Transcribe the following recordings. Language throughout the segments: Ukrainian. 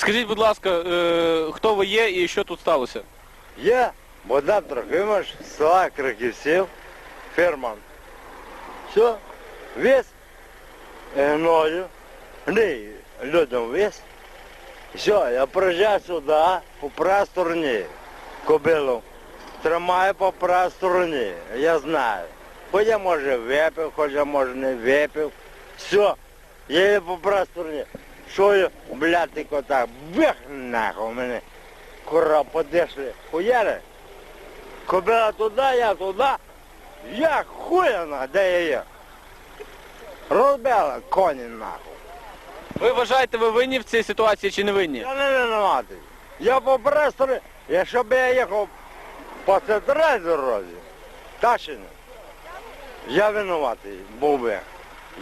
Скажіть, будь ласка, е, хто ви є і що тут сталося? Я Богдан Трохимович, з села Краківсів, ферман. Все, весь гною, гний людям весь. Все, я приїжджаю сюди, по правій стороні, кобилу. Тримаю по правій я знаю. Хоч я може випив, хоч я може не випив. Все, я її по правій. Що я, блядь, так, бих нахуй мене. Кура, подешли, хуяри. Кобила туди, я туди. Я хуяна, де я є. Розбила коні нахуй. Ви вважаєте, ви винні в цій ситуації чи не винні? Я не винуватий. Я по престорі, якщо б я їхав по центральній дорозі, та. Я винуватий був би.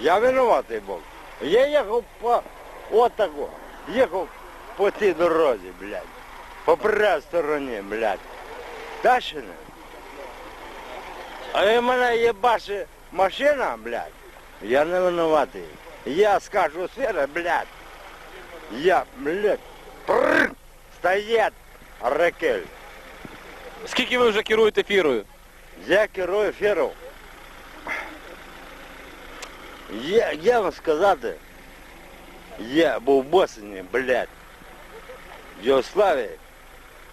Я винуватий був. Я їхав по отаку. Їхав по цій дорозі, блядь. По правій стороні, блядь. Та ще не. А і в мене є бачить машина, блядь. Я не винуватий. Я скажу сира, блядь. Я, блядь, прррр, стоять ракель. Скільки ви вже керуєте фірою? Я керую фіру. Я, я вам сказати, Я був в Босні, блядь, в Югославії.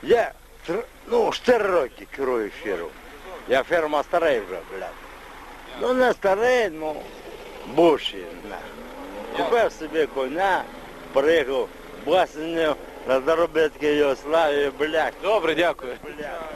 Я, ну, 4 роки керую фіру. Я ферма старий вже, блядь. Ну, не старий, ну, бувший, нахуй. Купив собі коня, приїхав в Боснію на заробітки Югославії, блядь. Добре, дякую. Блядь.